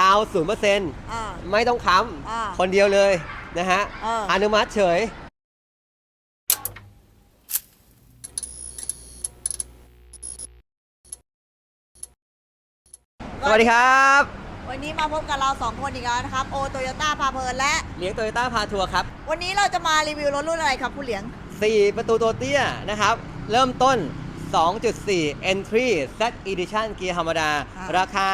ดาวศูนย์เปอร์เซ็นต์อ่า ไม่ต้องค้อ่าำคนเดียวเลยนะฮะเอออ นุมัติเฉย สวัสดีครับ วันนี้มาพบกับเราสองคนอีกแล้วนะครับ โอโตโยต้าพาเพลินและ เลี้ยงโตโยต้าพาทัวร์ครับ วันนี้เราจะมารีวิวรถรุ่นอะไรครับผู้เหลียง 4 ประตูตัวเตี้ยนะครับ เริ่มต้น 2.4 Entry Z Edition เกียร์ธรรมดา อ่า ราคา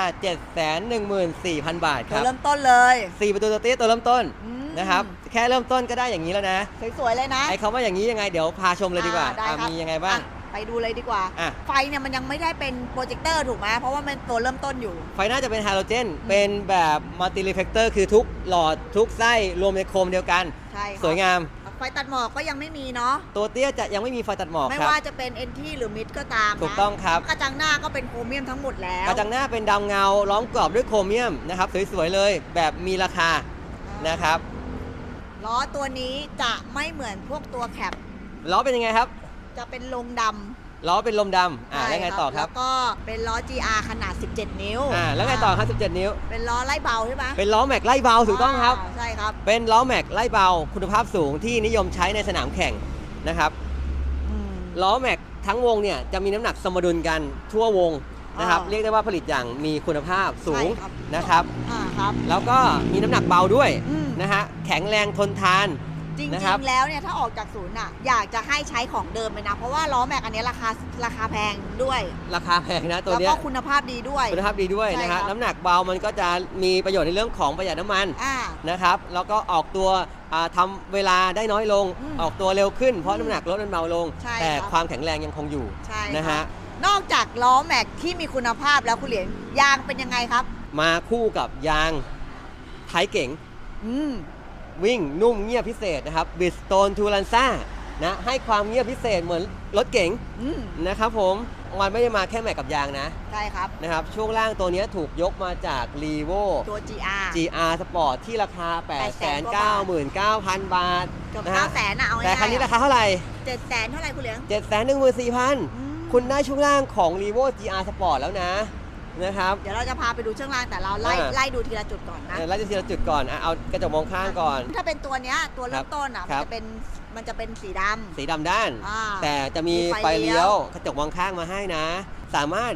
714,000 บาทคตัวรับเริ่มต้นเลย4ประตูตัวเตี้ยตัวเริ่มต้นอืมนะครับ แค่เริ่มต้นก็ได้อย่างนี้แล้วนะ สวยๆเลยนะไอ้คำว่าอย่างนี้ยังไงเดี๋ยวพาชมเลยดีกว่าอ่ได้อะครับมียังไงบ้าง อะไปดูเลยดีกว่า อะ ไฟเนี่ยมันยังไม่ได้เป็นโปรเจคเตอร์ถูกไหมเพราะว่ามันตัวเริ่มต้นอยู่ ไฟหน้าจะเป็นไฮโดรเจน เป็นแบบมัลติ r ีเฟกเตอร์คือทุกหลอดทุกไส้รวมในโคมเดียวกัน ใช่ครับสวยงามไฟตัดหมอกก็ยังไม่มีเนาะตัวเตี้ยจะยังไม่มีไฟตัดหมอกไม่ครับ ว่าจะเป็นเอ็นทีหรือมิดก็ตามนะถูกต้องครับ กระจังหน้าก็เป็นโครเมียมทั้งหมดแล้วกระจังหน้าเป็นดำเงาล้อมกรอบด้วยโครเมียมนะครับสวยๆเลยแบบมีราคานะครับล้อตัวนี้จะไม่เหมือนพวกตัวแคปล้อเป็นยังไงครับ จะเป็นลงดำ ล้อเป็นลมดำอ่าใช่แล้วไงต่อครับแล้วก็เป็นล้อ GR ขนาด 17 นิ้วอ่าแล้วไงต่อครับ 17 นิ้ว เป็นล้อไล่เบาใช่ไหมเป็นล้อแม็กไล่เบาถูกต้องครับาใช่ครับ เป็นล้อแม็กไล่เบาคุณภาพสูงที่นิยมใช้ในสนามแข่งนะครับอืมล้อแม็กทั้งวงเนี่ยจะมีน้ำหนักสมดุลกันทั่ววงนะครับอ่าเรียกได้ว่าผลิตอย่างมีคุณภาพสูงใช่ครับนะครับอ่าครับ แล้วก็มีน้ำหนักเบาด้วยอืมนะฮะแข็งแรงทนทาน จริงนะครับ ๆ แล้วเนี่ยถ้าออกจากศูนย์อะอยากจะให้ใช้ของเดิมเลยนะ เพราะว่าล้อแม็กอันเนี้ยราคาราคาแพงด้วย ราคาแพงนะตัวแล้วเนี้ก็ยคุณภาพดีด้วย คุณภาพดีด้วยใช่นะครัฮะบ น้ำหนักเบามันก็จะมีประโยชน์ในเรื่องของประหยัดน้ำมันอ่า นะครับ แล้วก็ออกตัวอ่าทำาเวลาได้น้อยลง อืมออกตัวเร็วขึ้นเพราะอืมน้ำหนักรถมันเบาลง ใช่แต่ครับ ความแข็งแรงยังคงอยู่ใช่นะครัฮะบนอกจากล้อแม็กที่มีคุณภาพแล้วคุณเหรียญยางเป็นยังไงครับ มาคู่กับยางไทยเก๋งอืม วิ่งนุ่มเงียบพิเศษนะครับบิสโตนทูลันซ่านะให้ความเงียบพิเศษเหมือนรถเก๋งอืมนะครับผมมันไม่ได้มาแค่แม็กกับยางนะใช่ครับ นะครับช่วงล่างตัวเนี้ยถูกยกมาจาก r ีโวตัว GR GR Sport ที่ราคา 899,000 บาทเกือบนะเก้าฮะแสนอะเอาง่ายๆแต่คันนี้ราคาเท่าไหร่ เจ็ดแสนเท่าไหร่คุณเหลียง714,000 อืมคุณได้ช่วงล่างของ r ีโว GR Sport แล้วนะ นะครับเดี๋ยวเราจะพาไปดูช่วงล่างแต่เราไล่อ่าไล่ดูทีละจุดก่อนนะเออไล่ทีละจุดก่อนอะเอากระจกมองข้างก่อน ถ้าเป็นตัวเนี้ยตัวเริ่มต้นอะคมันรับจะเป็นมันจะเป็นสีดำสีดำด้าน อ่า แต่จะมีมีไฟไฟเลี้เลี้ยยวว กระจกมองข้างมาให้นะ สามารถ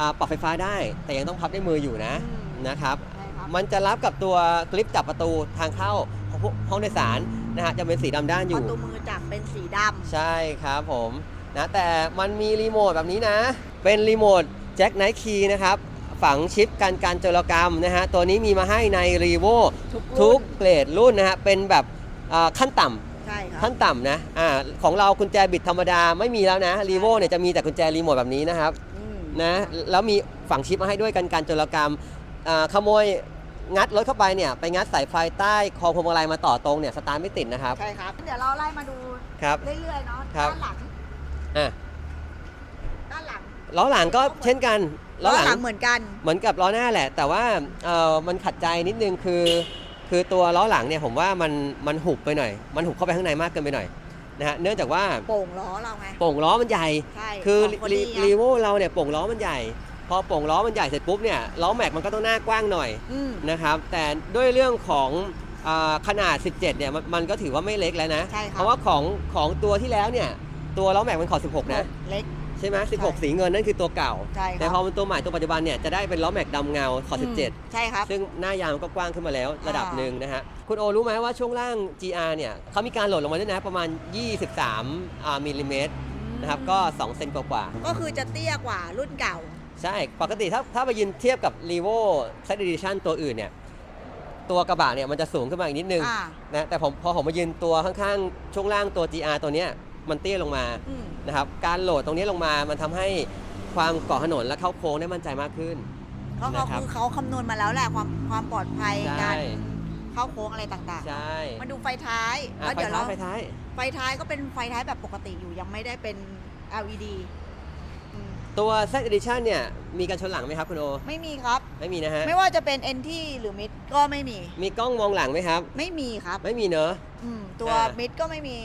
อ่าปรับไฟฟ้าได้ แต่ยังต้องพับด้วยมืออยู่นะอืมนะครับ ใช่ครับ มันจะรับกับตัวคลิปจับประตูทางเข้าของพวกห้องโดยสารนะฮะจะเป็นสีดำด้านอประยู่ตูมือจับเป็นสีดใช่ครับผมนะแต่มันมีรีโมทแบบนี้นะ เป็นรีโมท แจ็คไนท์คีนะครับฝังชิปกันการโจรกรรมนะฮะตัวนี้มีมาให้ใน r ีโวำทุกทุรุ่กนเกรดรุ่นนะฮะเป็นแบบอ่าขั้นต่ำใช่ครับขั้นต่ำนะอ่าของเรากุญแจบิดธรรมดาไม่มีแล้วนะรีโวเนี่ยจะมีแต่กุญแจรีโมทแบบนี้นะครับอืมนะแล้วมีฝังชิปมาให้ด้วยกันการโจรกรรมอ่าขโมยงัดรถเข้าไปเนี่ยไปงัดสายไฟใต้คอพวงมาลัยมาต่อตรงเนี่ยสตาร์ทไม่ติดนะครับใช่ครับเดี๋ยวเราไล่มาดูครับเรื่อยๆเนาะครับด้านหลังอะด้านห ลังล้อหลังก็เช่นกันล้อหลังเหมือนกัน เหมือนกับล้อหน้าแหละ แต่ว่าเอ่อมันขัดใจนิดนึงคือ คือตัวล้อหลังเนี่ยผมว่ามันมันหุบไปหน่อย มันหุบเข้าไปข้างในมากเกินไปหน่อยนะฮะเนื่องจากว่าโป่งล้อเราไงโป่งล้อมันใหญ่ใช่คือของรีดีไงรีโวเราเนี่ยโป่งล้อมันใหญ่ พอโป่งล้อมันใหญ่เสร็จปุ๊บเนี่ยล้อแม็กมันก็ต้องหน้ากว้างหน่อยอืมนะครับแต่ด้วยเรื่องของอาขนาด 17 เนี่ยมันมันก็ถือว่าไม่เล็กแล้วนะใช่ครับเพราะว่าของของตัวที่แล้วเนี่ยตัวล้อแม็กมันขอ 16 นะ เล็ก ใช่ไหมใช่16สีเงินนั่นคือตัวเก่า ใช่คแต่รับพอเป็นตัวใหม่ตัวปัจจุบันเนี่ยจะได้เป็นล้อแม็กดำเงาขอมใช่ครับ17ซึ่งหน้ายางมันก็กว้างขึ้นมาแล้วระดับอ่าหนึ่งนะฮะ คุณโอรู้ไหมว่าช่วงล่าง GR เนี่ยเขามีการโหลดลงมาด้วยนะ ประมาณ 23อ่ามิลลิเมตรนะครับ ก็ 2 เซนกว่าๆก็คือจะเตี้ยกว่ารุ่นเก่าใช่ ปกติถ้าถ้าไปยืนเทียบกับ r ีโว z Edition ตัวอื่นเนี่ย ตัวกระบะเนี่ยมันจะสูงขึ้นมาอีกนิดนึงอ่า นะแต่ผมพอผมมายืนตัวข้างๆ ช่วงล่างตัว GR ตัวเนี้ย มันเตี้ยลงมาอืม นะครับการโหลดตรงนี้ลงมามันทำให้ความเกาะถนนและเข้าโค้งได้มั่นใจมากขึ้น ก็เขานะครับ คือเขาคำนวณมาแล้วแหละความความปลอดภัยใช่ การเข้าโค้งอะไรต่างใช่ๆ มาดูไฟท้ายอะแล้วไฟเดี๋ยวท้าเรายไฟท้าย ไฟท้ายก็เป็นไฟท้ายแบบปกติอยู่ยังไม่ได้เป็น LED อืมตัว Z Edition เนี่ยมีการชนหลังไหมครับคุณโอ ไม่มีครับ ไม่มีนะฮะ ไม่ว่าจะเป็น NT หรือ Mid ก็ไม่มี มีกล้องมองหลังไหมครับ ไม่มีครับ ไม่มีเนอะ อืม ตัว อ่า Mid ก็ไม่มี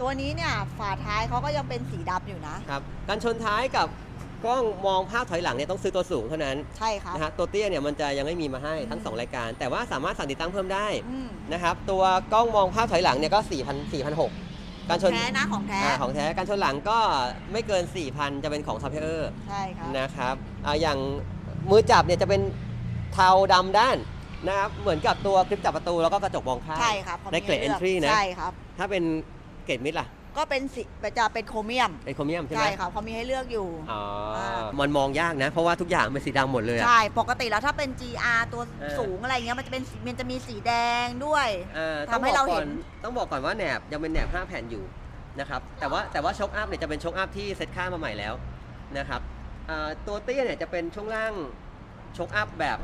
ตัวนี้เนี่ยฝาท้ายเขาก็ยังเป็นสีดำอยู่นะ ครับการชนท้ายกับกล้องมองภาพถอยหลังเนี่ยต้องซื้อตัวสูงเท่านั้นใช่ครับ นะฮะตัวเตี้ยเนี่ยมันจะยังไม่มีมาให้ทั้งอืมสองรายการ แต่ว่าสามารถสั่งติดตั้งเพิ่มได้อืมนะครับตัวกล้องมองภาพถอยหลังเนี่ยก็4 0 0 0 4,600การชนแท้นะของแท้อ่าของแท้การชนหลังก็ไม่เกิน 4,000 จะเป็นของซัพพลายเออร์ใช่ครับนะครับอ่าอย่างมือจับเนี่ยจะเป็นเทาดำด้านนะครับเหมือนกับตัวคลิปจับประตูแล้วก็กระจกมองข้าง ใช่ครับขาในเกรดมีให้ลื entry นะ ใช่ครับ ถ้าเป็น เกรดมิดล่ะก็เป็นสีจะเป็นโครเมียมเป็นโครเมียมใช่ไหมใช่ครับเขามีให้เลือกอยู่ อ๋ออ่ามันมองยากนะ เพราะว่าทุกอย่างเป็นสีดำหมดเลยอะ ใช่ปกติแล้วถ้าเป็น GR ตัวเออ สูงอะไรเงี้ยมันจะเป็นสีมันจะมีสีแดงด้วยอ่าทำให้เราเห็นต้องบอกก่อนว่าแหนบยังเป็นแหนบ 5 แผ่นอยู่นะครับแต่ว่าแต่ว่าช็อคอัพเนี่ยจะเป็นช็อคอัพที่เซตค่ามาใหม่แล้วนะครับอ่าตัวเตี้ยเนี่ยจะเป็นช่วงล่างช็อคอัพแบบ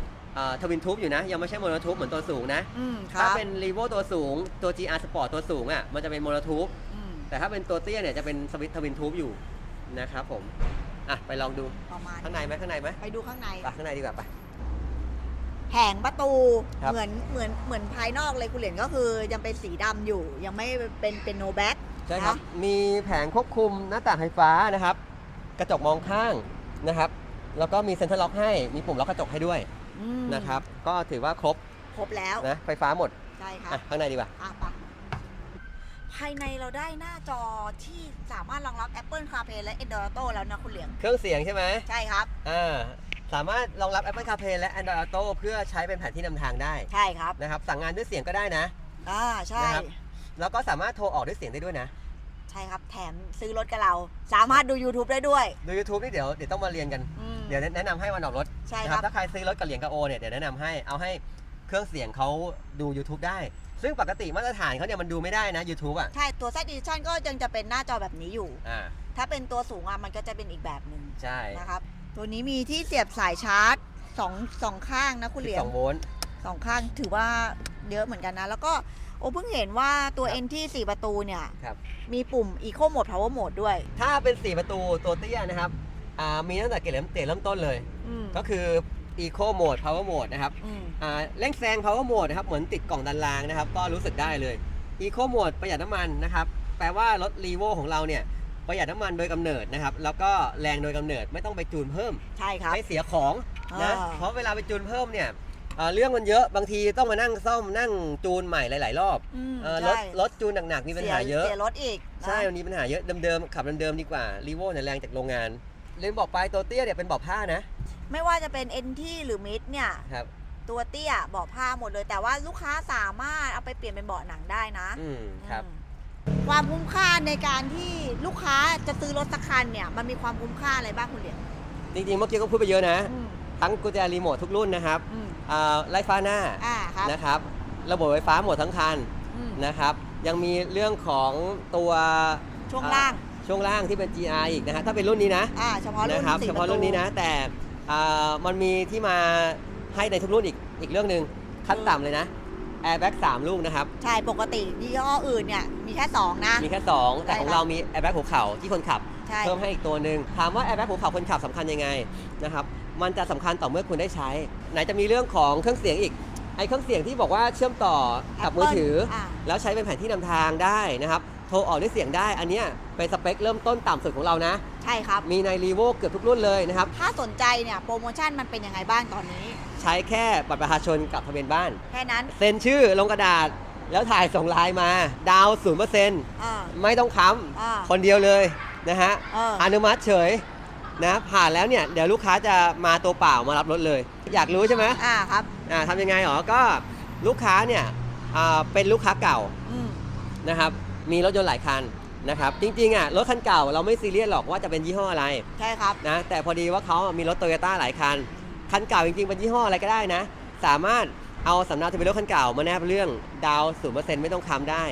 ทวินทูบอยู่นะ ยังไม่ใช่โมโนทูบเหมือนตัวสูงนะ อืมคถ้ารับเป็นรีโวตัวสูงตัว GR Sport ตัวสูงอะมันจะเป็นโมโนทูบอืมแต่ถ้าเป็นตัวเตี้ยเนี่ยจะเป็นสวิตทวินทูบอยู่นะครับผมอะไปลองดูประมาณข้างในไหมข้างในไหมไปดูข้างใน ไปข้างในดีกว่าไป แผงประตูครับ เหมือนเหมือนเหมือนภายนอกเลยคุณเหรียญก็คือยังเป็นสีดำอยู่ ยังไม่เป็นเป็นโนแบ็ก ใช่ครับมีแผงควบคุมหน้าต่างไฟฟ้านะครับ กระจกมองข้างนะครับ แล้วก็มีเซ็นทรัลล็อกให้ มีปุ่มล็อกกระจกให้ด้วย นะครับ ก็ถือว่าครบครบแล้วนะไฟฟ้าหมดใช่ครับอะข้างในดีกว่า อะไปะภายในเราได้หน้าจอที่สามารถรองรับ Apple CarPlay และ Android Auto แล้วนะคุณเหลียง เครื่องเสียงใช่ไหมใช่ครับ อ่าสามารถรองรับ Apple CarPlay และ Android Auto เพื่อใช้เป็นแผนที่นำทางได้ใช่ครับ นะครับสั่งงานด้วยเสียงก็ได้นะ อ่าใช่ นะครับ แล้วก็สามารถโทรออกด้วยเสียงได้ด้วยนะ ใช่ครับ แถมซื้อรถกับเรา สามารถดู YouTube ได้ด้วย ดู YouTube นี่เดี๋ยวเดี๋ยวต้องมาเรียนกัน อืม เดี๋ยวแนะนำให้วันออกรถใช่นะคครัรับบถ้าใครซื้อรถกับเหรียญกับโอเนี่ยเดี๋ยวแนะนำให้เอาให้เครื่องเสียงเขาดู YouTube ได้ ซึ่งปกติมาตรฐานเขาเนี่ยมันดูไม่ได้นะ YouTube อะใช่ ตัว Z Edition ก็ยังจะเป็นหน้าจอแบบนี้อยู่ อ่าถ้าเป็นตัวสูงอะมันก็จะเป็นอีกแบบหนึ่งใช่นะครับ ตัวนี้มีที่เสียบสายชาร์จสองสองข้างนะคุณเหรียญ 12โวลต์ สองข้างถือว่าเยอะเหมือนกันนะ แล้วก็โอ้เพิ่งเห็นว่าตัว ครับ N ที่4ประตูเนี่ย ครับ มีปุ่ม Eco Mode Power Mode ด้วย ถ้าเป็น 4 ประตูตัวเตี้ยนะครับอ่ามีตั้งแต่เกรดเริ่มเตะเริ่มต้นเลย อืมก็คือ Eco Mode Power Mode นะครับอืมอ่าเร่งแซง Power Mode นะครับ เหมือนติดกล่องดันรางนะครับ ก็รู้สึกได้เลย Eco Mode ประหยัดน้ำมันนะครับ แปลว่ารถ r ีโวของเราเนี่ย ประหยัดน้ำมันโดยกำเนิดนะครับ แล้วก็แรงโดยกำเนิดไม่ต้องไปจูนเพิ่ม ใช่ครับ ให้เสียของนะ อ่า เพราะเวลาไปจูนเพิ่มเนี่ยเอ่อเรื่องมันเยอะบางทีต้องมานั่งซ่อมนั่งจูนใหม่หลาย ๆ รอบอืมเอ่อรถใช่รถจูนหนักๆมีปัญหาเยอะเสียรถอีกนะใช่มันมีปัญหาเยอะเดิมๆขับเดิมๆดีกว่ารีโวเนี่ยแรงจากโรงงานลืมบอกไปตัวเตี้ยเนี่ยเป็นเบาะผ้านะไม่ว่าจะเป็น N ที่หรือ Mid เนี่ย ครับตัวเตี้ยเบาะผ้าหมดเลย แต่ว่าลูกค้าสามารถเอาไปเปลี่ยนเป็นเบาะหนังได้นะอืมครับ อืมความคุ้มค่าในการที่ลูกค้าจะซื้อรถสักคันเนี่ย มันมีความคุ้มค่าอะไรบ้างคุณเหรียญจริงๆเมื่อกี้ก็พูดไปเยอะนะ อืม ทั้งกุญแจรีโมททุกรุ่นนะครับอืมอ่าไล่ฟ้าหน้าอ่าครับนะครับ ระบบไฟฟ้าหมดทั้งคันอืม นะครับ ยังมีเรื่องของตัวช่วงล่างช่วงล่างที่เป็น GR อีกนะฮะถ้าเป็นรุ่นนี้นะอ่า เฉพาะรุ่นนะครับสี่เฉปพาะระตูรุ่นนี้นะ แต่อ่ามันมีที่มาให้ในทุกรุ่นอีกอีกเรื่องหนึ่งขั้นต่ำเลยนะ Airbag 3ลูกนะครับ ใช่ ปกติยี่ห้ออื่นเนี่ย มีแค่2นะ มีแค่ 2 แต่ของใช่ครับเรามี Airbag หัวเข่าที่คนขับ ใช่ เพิ่มให้อีกตัวหนึ่งถามว่า Airbag หัวเข่าคนขับสำคัญยังไงนะครับ มันจะสำคัญต่อเมื่อคุณได้ใช้ ไหนจะมีเรื่องของเครื่องเสียงอีก ไอเครื่องเสียงที่บอกว่าเชื่อมต่อกับมือถืออ่าแล้วใช้เป็นแผนที่นำทางได้นะครับ โทรออกด้วยเสียงได้ อันเนี้ยเป็นสเปคเริ่มต้นต่ำสุดของเรานะ ใช่ครับ มีในรีโวเกือบทุกรุ่นเลยนะครับ ถ้าสนใจเนี่ยโปรโมชั่นมันเป็นยังไงบ้างตอนนี้ ใช้แค่บัตรประชาชนกับทะเบียนบ้าน แค่นั้นเซ็นชื่อลงกระดาษ แล้วถ่ายส่งไลน์มา ดาวศูนย์เปอร์เซ็นต์อ่า ไม่ต้องค้อ่าำคนเดียวเลยนะฮะ เอออนุมัติเฉย นะผ่านแล้วเนี่ยเดี๋ยวลูกค้าจะมาตัวเปล่ามารับรถเลย อยากรู้ใช่ไหมอ่าครับ อ่าทำยังไงหรอก็ลูกค้าเนี่ยอ่าเป็นลูกค้าเก่าอืมนะครับมีรถยนต์หลายคันนะครับจริงๆอะรถคันเก่าเราไม่ซีเรียสหรอกว่าจะเป็นยี่ห้ออะไรใช่ครับ นะแต่พอดีว่าเขามีรถโตโยต้าหลายคัน คันเก่าจริงๆเป็นยี่ห้ออะไรก็ได้นะ สามารถเอาสำเนาทะเบียนรถคันเก่ามาแนบเรื่องดาวศูนย์เปอร์เซ็นต์ไม่ต้องค้ำได้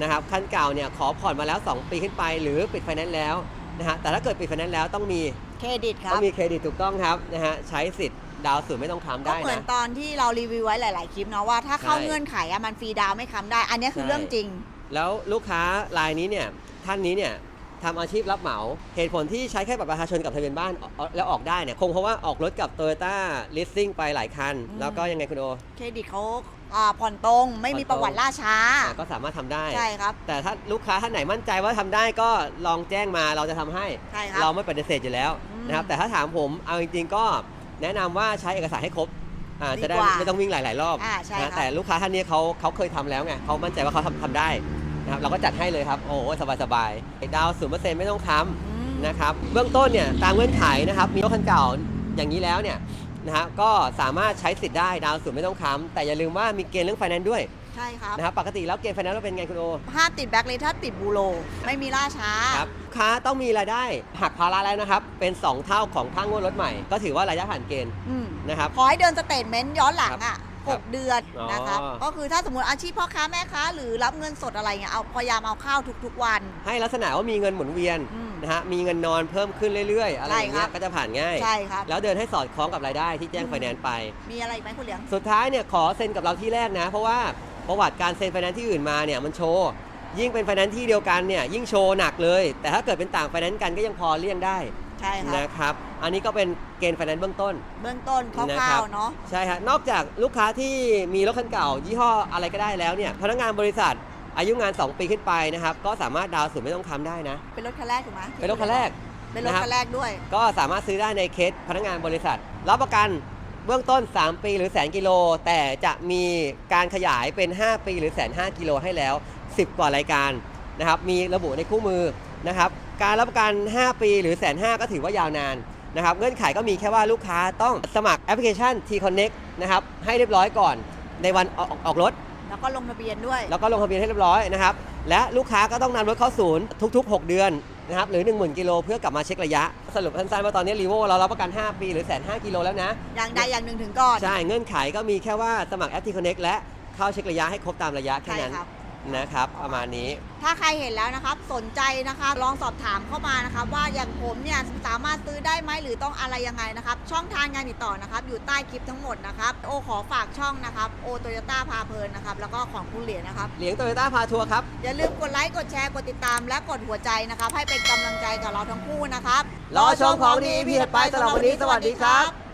นะครับคันเก่าเนี่ยขอผ่อนมาแล้ว 2 ปีขึ้นไป หรือปิดไฟแนนซ์แล้ว นะฮะแต่ถ้าเกิดปิดไฟแนนซ์แล้วต้องมีเครดิตครัต้บองมีเครดิตถูกต้องครับนะฮะใช้สิทธิ์ดาวศูนย์ไม่ต้องค้ำก็ได้เหมือนนะ ตอนที่เรารีวิวไว้หลาย ๆ คลิปเนาะว่าถ้าเข้าใช่เงื่อนไขอะมันฟรีดาวน์ไม่ค้ำได้ อันนี้คือใช่ เรื่องจริง แล้วลูกค้ารายนี้เนี่ยท่านนี้เนี่ย ทำอาชีพรับเหมา เหตุผลที่ใช้แค่บัตรประชาชนกับทะเบียนบ้านออกแล้วออกได้เนี่ยคงเพราะว่าออกรถกับ Toyota Leasing ไปหลายคันอืมแล้วก็ยังไงคุณโอ เครดิตเขาอ่าผ่อนตรงไม่มีผ่อนตรงประวัติล่าช้าอะก็สามารถทำได้ใช่ครับ แต่ถ้าลูกค้าท่านไหนมั่นใจว่าทำได้ก็ลองแจ้งมาเราจะทำให้ใช่ครับเราไม่ปฏิเสธอยู่แล้วอืมนะครับแต่ถ้าถามผมเอาจริงๆก็แนะนำว่าใช้เอกสารให้ครบอ่าดีจะได้กว่าไม่ต้องวิ่งหลาย ๆ รอบอ่าใช่นะครับแต่ลูกค้าท่านนี้เขาเขาเคยทำแล้วไงเขามั่นใจว่าเขาทำทำได้ นะครับเราก็จัดให้เลยครับโอ้โหสบายๆดาวศูนย์เปอร์เซ็นต์ไม่ต้องค้อืมำนะครับเบื้องต้นเนี่ยตามเงื่อนไขนะครับมีรถคันเก่าอย่างนี้แล้วเนี่ยนะฮะก็สามารถใช้สิทธิ์ได้ดาวศูนย์ไม่ต้องค้ำแต่อย่าลืมว่ามีเกณฑ์เรื่องไฟแนนซ์ด้วยใช่ครับนะครับปกติแล้วเกณฑ์ไฟแนนซ์เราเป็นไงคุณโอห้ามติดแบ็คเลยถ้าติดบูโรไม่มีล่าช้าครับลูกค้าต้องมีรายได้หักภาระแล้วนะครับ เป็น 2 เท่าของค่างวดรถใหม่ ก็ถือว่ารายได้ผ่านเกณฑ์อืมนะครับขอให้เดินสเตทเมนต์ย้อนหลังอะ ครัหบกเดือนนะครับอ๋อ ก็คือถ้าสมมติอาชีพพ่อค้าแม่ค้า หรือรับเงินสดอะไรเงี้ยเอาพยายามเอาข้าวทุกๆวัน ให้ลักษณะว่ามีเงินหมุนเวียนอืมนะฮะมีเงินนอนเพิ่มขึ้นเรื่อยๆ อะไรอย่างเงี้ใช่ครัยบ ก็จะผ่านง่าย ใช่ครับ แล้วเดินให้สอดคล้องกับรายได้ที่แจ้งอืม ไฟแนนซ์ไป มีอะไรอีกไหมคุณเหลียง สุดท้ายเนี่ยขอเซ็นกับเราที่แรกนะ เพราะว่าประวัติการเซ็นไฟแนนซ์ที่อื่นมาเนี่ยมันโชว์ยิ่งเป็นไฟแนนซ์ที่เดียวกันเนี่ยยิ่งโชว์หนักเลย แต่ถ้าเกิดเป็นต่างไฟแนนซ์กันก็ยังพอเลี่ยงได้ ใช่ครับ นะครับ อันนี้ก็เป็นเกณฑ์ไฟแนนซ์เบื้องต้น เบื้องต้นคนะครัร่าวบๆเนาะ ใช่ฮะนอกจากลูกค้าที่มีรถคันเก่า ยี่ห้ออะไรก็ได้แล้วเนี่ยพนักงานบริษัทอายุงาน 2 ปีขึ้นไปนะครับ ก็สามารถดาวน์ศูนย์ไม่ต้องค้ำได้นะ เป็นรถคันแรกถูกไหมเป็นรถคันแรก เป็นรถนะครับคันแรกด้วย ก็สามารถซื้อได้ในเคสพนักงานบริษัท รับประกันเบื้องต้น 3 ปีหรือแสนกิโล แต่จะมีการขยายเป็น 5 ปีหรือแสนห้ากิโลให้แล้ว 10 กว่ารายการนะครับมีระบุในคู่มือนะครับ การรับประกัน 5 ปีหรือแสนห้าก็ถือว่ายาวนานนะครับเงื่อนไขก็มีแค่ว่าลูกค้าต้องสมัครแอปพลิเคชัน T Connect นะครับให้เรียบร้อยก่อนในวันออกออกรถ แล้วก็ลงทะเบียนด้วย แล้วก็ลงทะเบียนให้เรียบร้อยนะครับและลูกค้าก็ต้องนำรถเข้าศูนย์ทุก ๆ 6 เดือนนะครับหรือ 10,000กิโลเพื่อกลับมาเช็คระยะ สรุปสั้นๆว่าตอนนี้รีโวเรารับประกัน 5 ปีหรือแสนห้ากิโลแล้วนะอย่างใดอย่างหนึ่งถึงก่อน ใช่เงื่อนไขก็มีแค่ว่าสมัครแอปทีคอนเน็กและเข้าเช็คระยะให้ครบตามระยะแค่ใช่นั้นครับ นะครับประมาณนี้ ถ้าใครเห็นแล้วนะครับสนใจนะคะลองสอบถามเข้ามานะครับว่าอย่างผมเนี่ยสามารถซื้อได้ไหมหรือต้องอะไรยังไงนะครับช่องทางการติดต่อนะครับอยู่ใต้คลิปทั้งหมดนะครับโอขอฝากช่องนะครับโอโตโยต้าพาเพลินนะครับแล้วก็ของคุณเหรียญนะครับเหลียงโตโยต้าพาทัวร์ครับ อย่าลืมกดไลค์กดแชร์กดติดตามและกดหัวใจนะครับให้เป็นกำลังใจกับเราทั้งคู่นะครับรอชมของดีพี่ถัดไปสำหรับวันนี้สวัสดีครับ